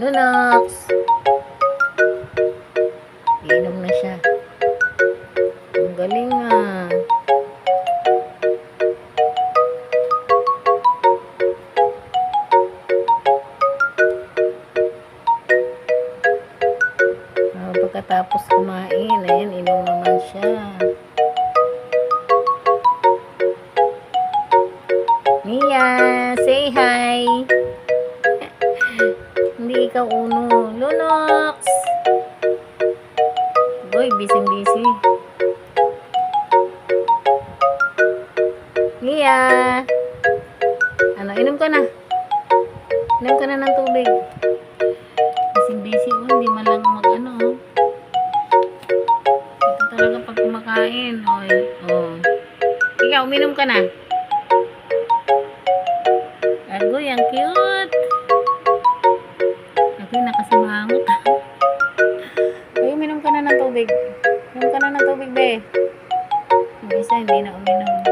Lunox. Inom na siya. Ang galing ah. Ah, pagkatapos kumain, ayan, inom naman siya. Mia, say hi. Hindi ikaw uno. Lunox! Boy, busy-busy. Mia! Ano, inom ka na. Inom ka na ng tubig. Busy-busy, oh. Hindi man lang mag ano, oh. Ito talaga pag kumakain. Oh, oh. Ikaw, uminom ka na. Agoy, ang cute. Nakasimangot. Ay, uminom ka na ng tubig. Uminom ka na ng tubig, be. Yung isa, hindi na uminom.